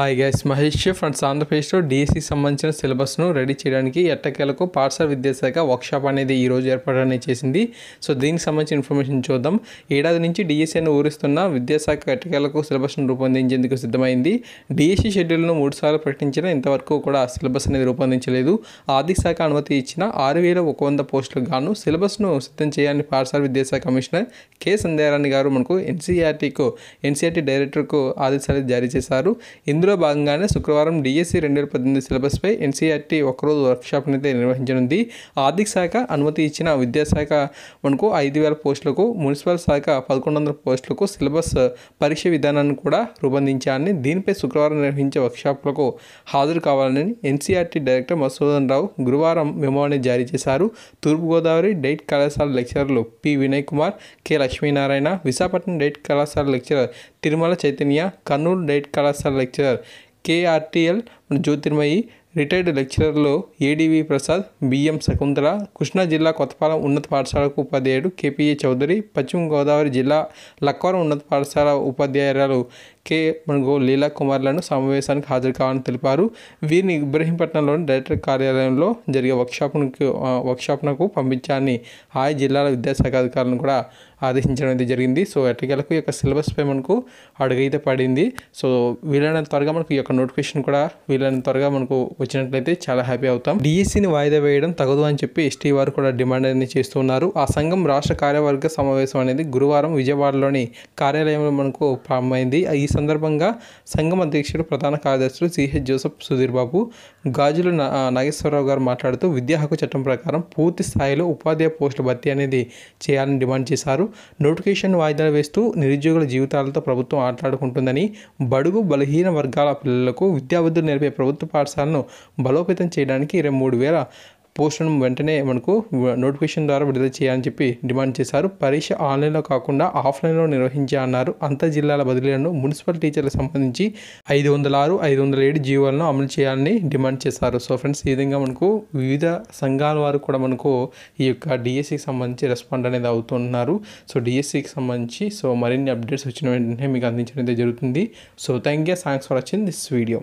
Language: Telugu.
హాయ్ గైస్ మహేష్ ఫ్రెండ్స్ ఆంధ్రప్రదేశ్లో డిఎస్సికి సంబంధించిన సిలబస్ను రెడీ చేయడానికి ఎట్టకేలకు పాఠశాల విద్యాశాఖ వర్క్షాప్ అనేది ఈ రోజు ఏర్పాటు చేసింది. సో దీనికి సంబంధించిన ఇన్ఫర్మేషన్ చూద్దాం. ఏడాది నుంచి డిఎస్సీని ఊరిస్తున్న విద్యాశాఖ ఎట్టకేలకు సిలబస్ను రూపొందించేందుకు సిద్ధమైంది. డిఎస్సి షెడ్యూల్ను మూడుసార్లు ప్రకటించిన ఇంతవరకు కూడా సిలబస్ అనేది రూపొందించలేదు. ఆర్థిక శాఖ అనుమతి ఇచ్చిన ఆరు వేల ఒక వంద పోస్టులకు గాను సిలబస్ను సిద్ధం చేయాలని పాఠశాల విద్యాశాఖ కమిషనర్ కె. సంధ్యారాణి గారు మనకు ఎన్సీఆర్టీకు ఎన్సీఆర్టీ డైరెక్టర్కు ఆదేశాలు జారీ చేశారు. ఇందులో భాగంగానే శుక్రవారం డిఎస్సి రెండు వేల పద్దెనిమిది సిలబస్పై ఎన్సీఆర్టీ ఒకరోజు వర్క్షాప్ని అయితే నిర్వహించనుంది. ఆర్థిక శాఖ అనుమతి ఇచ్చిన విద్యాశాఖ మనకు ఐదు వేల పోస్టులకు మున్సిపల్ శాఖ పదకొండు వందల పోస్టులకు సిలబస్ పరీక్ష విధానాన్ని కూడా రూపొందించాలని దీనిపై శుక్రవారం నిర్వహించే వర్క్షాప్లకు హాజరు కావాలని ఎన్సీఆర్టీ డైరెక్టర్ మసూదన్ రావు గురువారం మెమోని జారీ చేశారు. తూర్పుగోదావరి డైట్ కళాశాల లెక్చరర్లు P. Vinay Kumar K. Lakshminarayana Visakhapatnam DIET కళాశాల లెక్చరర్ తిరుమల చైతన్య కర్నూలు డైట్ కళాశాల లెక్చరర్ కేఆర్టీఎల్ జ్యోతిర్మయి రిటైర్డ్ లెక్చరర్లో ఏడివి ప్రసాద్ బిఎం శకుంతల కృష్ణా జిల్లా కొత్తపాలెం ఉన్నత పాఠశాలకు ఉపాధ్యాయుడు కేపీఏ చౌదరి పశ్చిమ గోదావరి జిల్లా లక్కవరం ఉన్నత పాఠశాల ఉపాధ్యాయురాలు కే మనకు లీలా కుమార్లను సమావేశానికి హాజరు కావాలని తెలిపారు. వీరిని ఇబ్రహీంపట్నంలోని డైరెక్టర్ కార్యాలయంలో జరిగే వర్క్షాప్కు వర్క్షాప్నకు పంపించాలని ఆయా జిల్లాల విద్యాశాఖ అధికారులను కూడా ఆదేశించడం అయితే జరిగింది. సో ఎట్టకేలకు ఈ యొక్క సిలబస్పై మనకు అడుగైతే పడింది. సో వీలైనంత త్వరగా మనకు ఈ యొక్క నోటిఫికేషన్ కూడా వీలైనంత త్వరగా మనకు వచ్చినట్లయితే చాలా హ్యాపీ అవుతాం. డిఎస్సిని వాయిదా వేయడం తగదు అని చెప్పి ఎస్టీ వారు కూడా డిమాండ్ అనేది చేస్తున్నారు ఆ సంఘం రాష్ట్ర కార్యవర్గ సమావేశం అనేది గురువారం విజయవాడలోని కార్యాలయంలో మనకు ప్రారంభమైంది. ఈ సందర్భంగా సంఘం అధ్యక్షుడు ప్రధాన కార్యదర్శులు సిహెచ్ జోసఫ్ సుధీర్ బాబు గాజులు నా- నాగేశ్వరరావు గారు మాట్లాడుతూ విద్యా హక్కు చట్టం ప్రకారం పూర్తి స్థాయిలో ఉపాధ్యాయ పోస్టుల భర్తీ అనేది చేయాలని డిమాండ్ చేశారు. నోటిఫికేషన్ వాయిదాలు వేస్తూ నిరుద్యోగుల జీవితాలతో ప్రభుత్వం ఆటలాడుకుంటుందని బడుగు బలహీన వర్గాల పిల్లలకు విద్యాబుద్ధులు నేర్పే ప్రభుత్వ పాఠశాలను బలోపేతం చేయడానికి ఇరవై మూడు వేల పోస్టును వెంటనే మనకు నోటిఫికేషన్ ద్వారా విడుదల చేయాలని చెప్పి డిమాండ్ చేశారు. పరీక్ష ఆన్లైన్లో కాకుండా ఆఫ్లైన్లో నిర్వహించే అన్నారు. అంత జిల్లాల బదిలీలను మున్సిపల్ టీచర్లకు సంబంధించి ఐదు వందల ఆరు ఐదు వందల ఏడు జీవోలను అమలు చేయాలని డిమాండ్ చేశారు. సో ఫ్రెండ్స్ ఈ విధంగా మనకు వివిధ సంఘాల వారు కూడా మనకు ఈ యొక్క డిఎస్సికి సంబంధించి రెస్పాండ్ అనేది అవుతున్నారు. సో డిఎస్సికి సంబంధించి సో మరిన్ని అప్డేట్స్ వచ్చిన వెంటనే మీకు అందించడం అయితే జరుగుతుంది. So thank you thanks for watching this video.